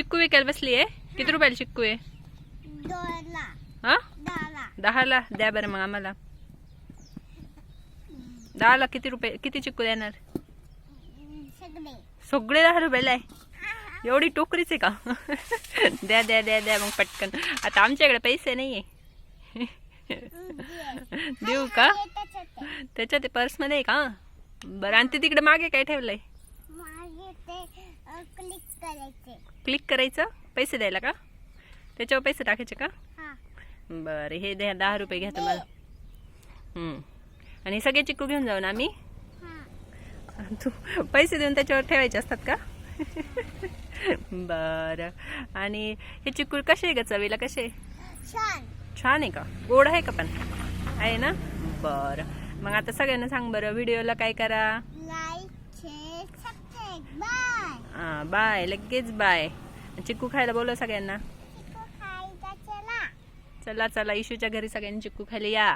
चिक्कू विकायला बसली आहे किती रुपयाला चिक्कू आहे हा? दहाला. द्या बरं मग आम्हाला. दहाला किती रुपये किती चिक्कू देणार? सगळे. दहा रुपयाला आहे? एवढी टोकरीच आहे का? द्या द्या द्या द्या मग पटकन. आता आमच्याकडे पैसे नाही आहे देऊ का? त्याच्यात पर्समध्ये आहे का? बरं आणि ते तिकडे मागे काय ठेवलंय? ते क्लिक करायचे. क्लिक करायचं? पैसे द्यायला का? त्याच्यावर पैसे टाकायचे का? बरं हे द्या दहा रुपये घ्या तुम्हाला. आणि सगळे चिक्कू घेऊन जाऊ ना आम्ही? तू पैसे देऊन त्याच्यावर ठेवायचे असतात का? बरं. आणि हे चिक्कू कसे आहे का चवीला कसे? छान. छान आहे का? गोड आहे का पण? आहे ना? बरं. मग आता सगळ्यांना सांग बरं व्हिडिओला काय करा? हां बाय लगेच बाय चिक्कू खायला बोलव सगळ्यांना चला चला इशूच्या घरी सगळ्यांनी चिक्कू खायला या